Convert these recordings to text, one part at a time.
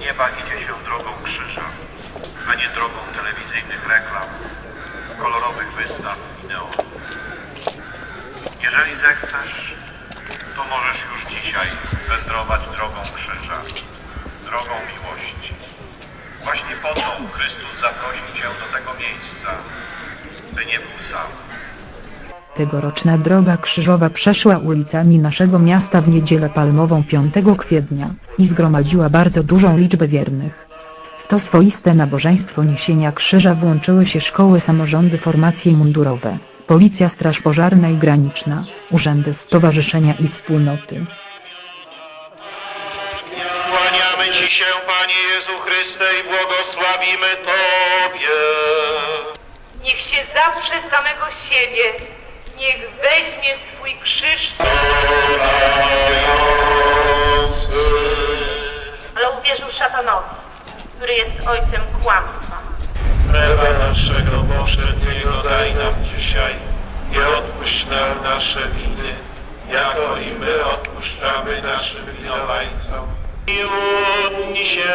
Nieba idzie się drogą krzyża, a nie drogą telewizyjnych reklam, kolorowych wystaw i neonów. Jeżeli zechcesz, to możesz już dzisiaj wędrować drogą krzyża, drogą miłości. Właśnie po to Chrystus zaprosił cię do tego miejsca, by nie był sam. Tegoroczna droga krzyżowa przeszła ulicami naszego miasta w niedzielę palmową 5 kwietnia i zgromadziła bardzo dużą liczbę wiernych. W to swoiste nabożeństwo niesienia krzyża włączyły się szkoły samorządy formacje mundurowe, policja straż pożarna i graniczna, urzędy stowarzyszenia i wspólnoty. Kłaniamy Ci się, Panie Jezu Chryste, i błogosławimy Tobie. Niech się zaprze samego siebie, niech weźmie swój krzyż, ale uwierzył szatanowi, który jest ojcem kłamstwa. Chleba naszego powszedniego daj nam dzisiaj i odpuść nam nasze winy, jako i my odpuszczamy naszym winowajcom. I się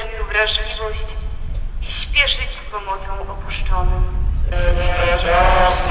sercu wrażliwość i śpieszyć z pomocą opuszczonym. Czasy.